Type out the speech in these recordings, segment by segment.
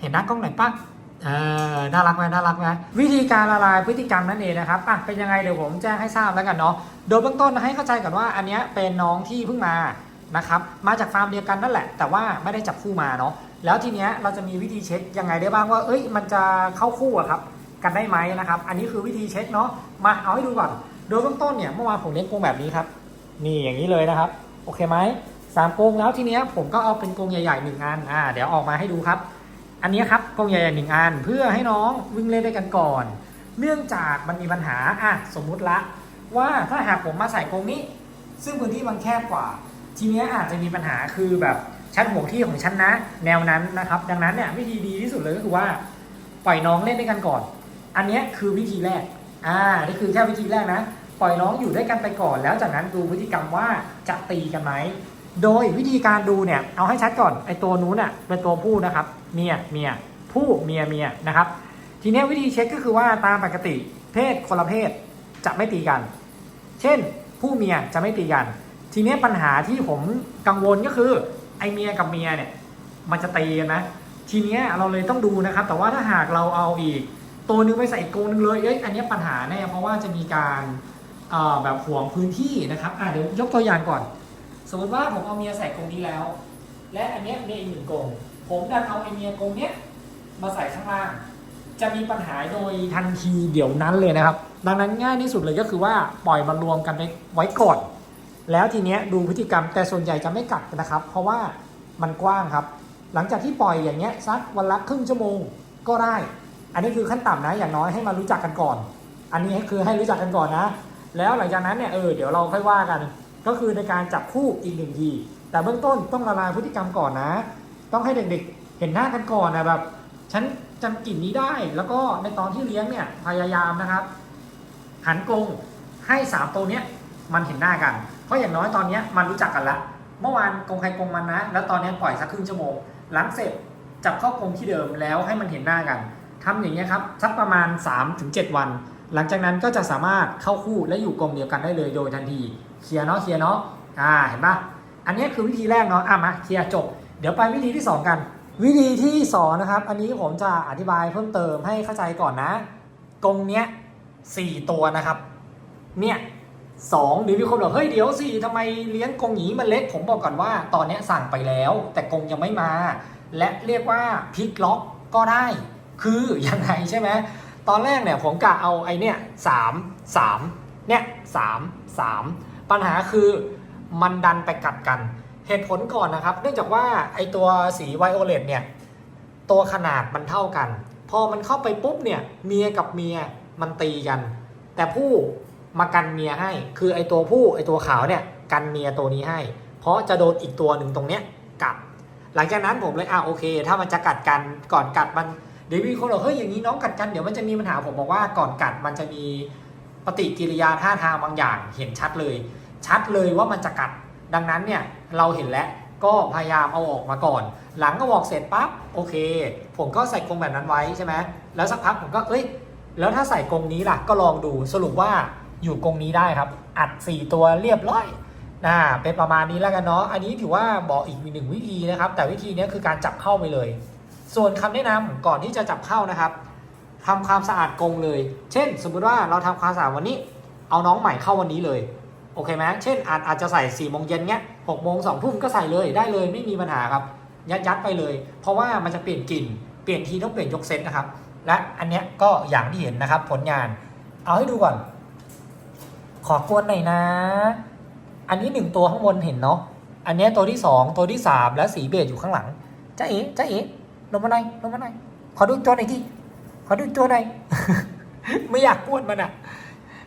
เห็นหน้ากล้องหน่อยปักเออน่ารักไหมน่ารักไหมวิธีการละลายพฤติกรรมนั่นเองนะครับอะเป็นยังไงเดี๋ยวผมแจ้งให้ทราบแล้วกันเนาะโดยเบื้องต้นให้เข้าใจก่อนว่าอันนี้เป็นน้องที่เพิ่งมานะครับมาจากฟาร์มเดียวกันนั่นแหละ แต่ว่าไม่ได้จับคู่มาเนาะแล้วทีเนี้ยเราจะมีวิธีเช็คยังไงได้บ้างว่า เอ้ย มันจะเข้าคู่อะครับกันได้ไหมนะครับ อันนี้คือวิธีเช็คเนาะมาเอาให้ดูก่อนโดยเบื้องต้นเนี่ยเมื่อวานผมเลี้ยงกรงแบบนี้ครับนี่อย่างนี้เลยนะครับ โอเคไหมสามกรงแล้วทีเนี้ยผมก็เอาเป็นกรงใหญ่ๆหนึ่งอันอ่าเดี๋ยวออกมาให้ดูครับ อันนี้ครับกรงใหญ่ๆหนึ่งอันเพื่อให้น้องวิ่งเล่นด้วยกันก่อน เนื่องจากมันมีปัญหาอะสมมุติละ ว่าถ้าหากผมมาใส่กรงนี้ ซึ่งพื้นที่มันแคบกว่า ทีนี้อาจจะมีปัญหาคือแบบชั้นห่วงที่ของชั้นนะ แนวนั้นนะครับ ดังนั้นเนี่ยวิธีดีที่สุดเลยก็คือว่าปล่อยน้องเล่นด้วยกันก่อน อันนี้คือวิธีแรกอ่านี่คือแค่วิธีแรกนะ ปล่อยน้องอยู่ด้วยกันไปก่อน แล้วจากนั้นดูพฤติกรรมว่าจะตีกันไหม โดยวิธีการดูเนี่ยเอาให้ชัดก่อนไอตัวนู้นน่ะเป็นตัวผู้นะครับเมียเมียผู้เมียเมียนะครับ ทีนี้วิธีเช็คก็คือว่าตามปกติเพศคนละเพศจะไม่ตีกัน เช่น ผู้เมียจะไม่ตีกัน ทีนี้ปัญหาที่ผมกังวลก็คือไอเมียกับเมียเนี่ยมันจะตีกันนะ ทีเนี้ยเราเลยต้องดูนะครับ แต่ว่าถ้าหากเราเอาอีก ตัวนึงไปใส่อีกกรงนึงเลยเอ้ยอันนี้ปัญหาแน่เพราะว่าจะมีการอ่อแบบห่วงพื้นที่นะครับอะเดี๋ยวยกตัวอย่างก่อน สมมติว่าผมเอาเมียใส่กรงนี้แล้ว และอันนี้เมียอีกหนึ่งกรงผมดันเอาไอเมียกรงเนี้ยมาใส่ข้างล่าง จะมีปัญหาโดยทันทีเดี๋ยวนั้นเลยนะครับ ดังนั้นง่ายที่สุดเลยก็คือว่าปล่อยมันรวมกันไปไว้ก่อน แล้วทีเนี้ยดูพฤติกรรมแต่ส่วนใหญ่จะไม่กัดนะครับ เพราะว่ามันกว้างครับ หลังจากที่ปล่อยอย่างเงี้ยสักวันละครึ่งชั่วโมงก็ได้ อันนี้คือขั้นต่ำนะอย่างน้อยให้มารู้จักกันก่อน อันนี้คือให้รู้จักกันก่อนนะ แล้วหลังจากนั้นเนี่ยเออเดี๋ยวเราค่อยว่ากัน ก็คือในการจับคู่อีกหนึ่งทีแต่เบื้องต้นต้องละลายพฤติกรรมก่อนนะ ต้องให้เด็กๆ เห็นหน้ากันก่อนนะแบบฉันจำกลิ่นนี้ได้ แล้วก็ในตอนที่เลี้ยงเนี่ยพยายามนะครับ หันกรงให้สามตัวเนี้ยมันเห็นหน้ากัน เพราะอย่างน้อยตอนนี้มันรู้จักกันละเมื่อวานกรงใครกรงมันนะ แล้วตอนนี้ปล่อยสักครึ่งชั่วโมง หลังเสร็จจับเข้ากรงที่เดิมแล้วให้มันเห็นหน้ากันทำอย่างเงี้ยครับสักประมาณ 3-7 วัน หลังจากนั้นก็จะสามารถเข้าคู่และอยู่กรงเดียวกันได้เลยโดยทันที เคลียร์เนาะเคลียร์เนาะอ่าเห็นปะอันนี้คือวิธีแรกเนาะอะมาเคลียร์จบ เดี๋ยวไปวิธีที่สองกัน วิธีที่สองนะครับ อันนี้ผมจะอธิบายเพิ่มเติมให้เข้าใจก่อนนะกรงเนี้ยสี่ตัวนะครับ เนี่ยสองหรือมีคนบอกเฮ้ยเดี๋ยวสิทำไมเลี้ยงกงหยีมันเล็ก ผมบอกก่อนว่า ตอนเนี้ยสั่งไปแล้ว แต่กงยังไม่มา และเรียกว่าพลิกล็อกก็ได้ คือยังไงใช่ไหมตอนแรกเนี่ยผมกะเอาไอเนี่ยสามสาม เนี่ยสามสามปัญหาคือมันดันไปกัดกัน เหตุผลก่อนนะครับ เนื่องจากว่าไอตัวสีไวโอเลตเนี่ย ตัวขนาดมันเท่ากัน พอมันเข้าไปปุ๊บเนี่ย เมียกับเมียมันตีกัน แต่ผู้มากันเมียให้ คือไอตัวผู้ไอตัวขาวเนี่ยกันเมียตัวนี้ให้ เพราะจะโดนอีกตัวหนึ่งตรงเนี้ยกัด หลังจากนั้นผมเลยอ่าโอเค ถ้ามันจะกัดกันก่อนกัดมันเดี๋ยวมีคนบอกเฮ้ยอย่างนี้น้องกัดกันเดี๋ยวมันจะมีปัญหาผมบอกว่าก่อนกัดมันจะมี ปฏิกิริยาท่าทางบางอย่างเห็นชัดเลย ชัดเลยว่ามันจะกัด ดังนั้นเนี่ยเราเห็นแล้วก็พยายามเอาออกมาก่อน หลังก็บอกเสร็จปั๊บโอเค ผมก็ใส่กรงแบบนั้นไว้ใช่ไหมแล้วสักพักผมก็เอ้ยแล้วถ้าใส่กรงนี้ล่ะก็ลองดูสรุปว่าอยู่กรงนี้ได้ครับ อัด 4 ตัวเรียบร้อยนะเป็นประมาณนี้แล้วกันเนาะอันนี้ถือว่าบอกอีกหนึ่งวิธีนะครับ แต่วิธีนี้คือการจับเข้าไปเลย ส่วนคำแนะนำก่อนที่จะจับเข้านะครับ ทำความสะอาดกรงเลย เช่น สมมุติว่าเราทำความสะอาดวันนี้ เอาน้องใหม่เข้าวันนี้เลย โอเคไหมเช่นอาจอาจจะใส่4ี่โมงเย็นเนี้ยหกโมงสองทุ่มก็ใส่เลยได้เลยไม่มีปัญหาครับ ยัดยัดไปเลย เพราะว่ามันจะเปลี่ยนกลิ่น เปลี่ยนทีต้องเปลี่ยนยกเซตนะครับ และอันเนี้ยก็อย่างที่เห็นนะครับผลงาน เอาให้ดูก่อน ขอกวนหน่อยนะ อันนี้หนึ่งตัวข้างบนเห็นเนาะ อันเนี้ยตัวที่สองตัวที่สามและสีเบจอยู่ข้างหลังจ้าเอ๋จ้าเอ๋ลงมาหน่อยลงมาหน่อยขอดูตัวหน่อยที่ ขอดูตัวหน่อย ไม่อยากกวนมันอะ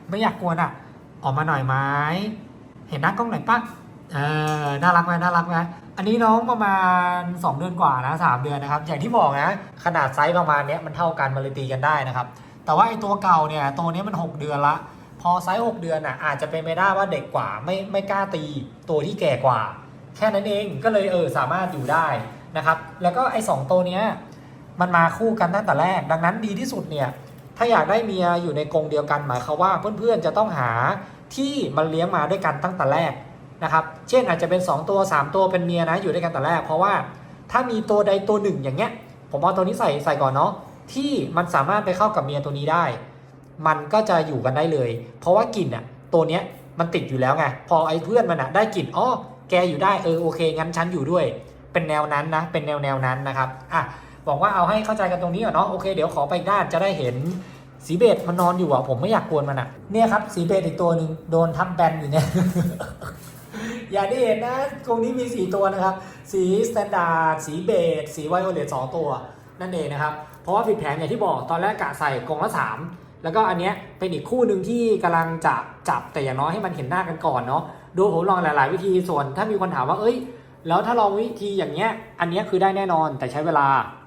ไม่อยากกวนอะ ออกมาหน่อยไหมเห็นหน้ากล้องหน่อยปักเออน่ารักไหมน่ารักไหมอันนี้น้องประมาณ 2 เดือนกว่านะสามเดือนนะครับ อย่างที่บอกนะ ขนาดไซส์ประมาณนี้มันเท่ากันมันเลยตีกันได้นะครับ แต่ว่าไอ้ตัวเก่าเนี่ยตัวนี้มัน 6 เดือนละ พอไซส์6เดือนอะอาจจะเป็นไปได้ว่าเด็กกว่าไม่ไม่กล้าตีตัวที่แก่กว่า แค่นั้นเองก็เลยเออสามารถอยู่ได้นะครับ แล้วก็ไอ้สองตัวเนี้ย มันมาคู่กันตั้งแต่แรก ดังนั้นดีที่สุดเนี่ยถ้าอยากได้เมียอยู่ในกรงเดียวกันหมายความว่าเพื่อนๆจะต้องหาที่มันเลี้ยงมาด้วยกันตั้งแต่แรกนะครับ เช่นอาจจะเป็น 2 ตัว 3 ตัวเป็นเมียนะอยู่ด้วยกันแต่แรก เพราะว่าถ้ามีตัวใดตัวหนึ่งอย่างเงี้ย ผมเอาตัวนี้ใส่ใส่ก่อนเนาะที่มันสามารถไปเข้ากับเมียตัวนี้ได้ มันก็จะอยู่กันได้เลย เพราะว่ากลิ่นอะตัวเนี้ยมันติดอยู่แล้วไงพอไอ้เพื่อนมันอะได้กลิ่นอ๋อแกอยู่ได้เออโอเคงั้นฉันอยู่ด้วย เป็นแนวนั้นนะเป็นแนวแนวนั้นนะครับอะ บอกว่าเอาให้เข้าใจกันตรงนี้ก่อนเนาะโอเคเดี๋ยวขอไปกด้านจะได้เห็นสีเบจมันนอนอยู่อะผมไม่อยากกวนมันอะเนี่ยครับสีเบจอีกตัวหนึ่งโดนทับแบนอยู่เนี่ยอย่าได้เห็นนะตรงนี้มี 4 ตัวนะครับ สีสแตนดาร์ดสีเบจสีไวโอเลตสองตัวนั่นเองนะครับ เพราะว่าผิดแผนอย่างที่บอกตอนแรกกะใส่กรงละ 3 แล้วก็อันเนี้ยเป็นอีกคู่หนึ่งที่กำลังจะจับแต่อย่างน้อยให้มันเห็นหน้ากันก่อนเนาะดูผมลองหลาย ๆ วิธีส่วนถ้ามีคนถามว่าเอ้ย แล้วถ้าลองวิธีอย่างเงี้ย อันเนี้ยคือได้แน่นอนแต่ใช้เวลา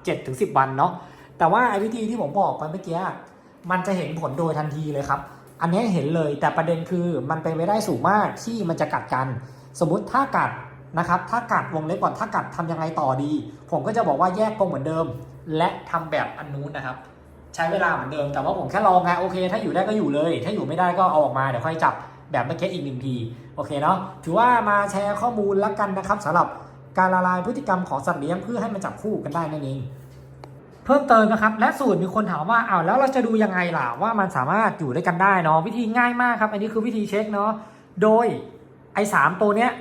7-10 วันเนาะ แต่ว่าไอ้วิธีที่ผมบอกไปเมื่อกี้ มันจะเห็นผลโดยทันทีเลยครับ อันนี้เห็นเลยแต่ประเด็นคือมันเป็นไปได้สูงมากที่มันจะกัดกัน สมมุติถ้ากัดนะครับ ถ้ากัดวงเล็บก่อน ถ้ากัดทำยังไงต่อดี ผมก็จะบอกว่าแยกกรงเหมือนเดิม และทำแบบอันนู้นนะครับ ใช้เวลาเหมือนเดิม แต่ว่าผมแค่ลองไง โอเค ถ้าอยู่ได้ก็อยู่เลย ถ้าอยู่ไม่ได้ก็เอาออกมา เดี๋ยวค่อยจับ แบบเมื่อกี้อีกหนึ่งทีโอเคเนาะถือว่ามาแชร์ข้อมูลแล้วกันนะครับสำหรับการละลายพฤติกรรมของสัตว์เลี้ยงเพื่อให้มันจับคู่กันได้นั่นเองเพิ่มเติมนะครับและสูตรมีคนถามว่าอ้าวแล้วเราจะดูยังไงล่ะว่ามันสามารถอยู่ด้วยกันได้เนาะวิธีง่ายมากครับ อันนี้คือวิธีเช็คเนาะโดยไอ้สามตัวเนี้ย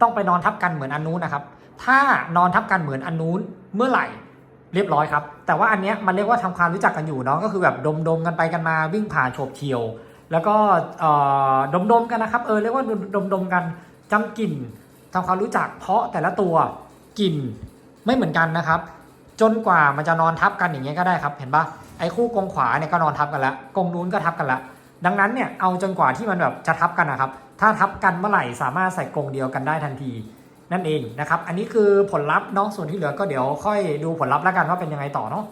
ต้องไปนอนทับกันเหมือนอันนู้นนะครับ ถ้านอนทับกันเหมือนอันนู้นเมื่อไหร่เรียบร้อยครับ แต่ว่าอันเนี้ยมันเรียกว่าทำความรู้จักกันอยู่เนาะก็คือแบบดมๆกันไปกันมาวิ่งผ่านโฉบเฉียว แล้วก็เอ่อดมๆกันนะครับ เออเรียกว่าดมๆกันจำกลิ่นทำความรู้จักเพราะแต่ละตัวกลิ่นไม่เหมือนกันนะครับ จนกว่ามันจะนอนทับกันอย่างเงี้ยก็ได้ครับ เห็นปะไอ้คู่กงขวาเนี่ยก็นอนทับกันล้วกงนู้นก็ทับกันล้วดังนั้นเนี่ยเอาจนกว่าที่มันแบบจะทับกันนะครับ ถ้าทับกันเมื่อไหร่สามารถใส่กงเดียวกันได้ทันที นั่นเองนะครับ อันนี้คือผลลัพธ์เนาะส่วนที่เหลือก็เดี๋ยวค่อยดูผลลัพธ์แล้วกันว่าเป็นยังไงต่อเนาะ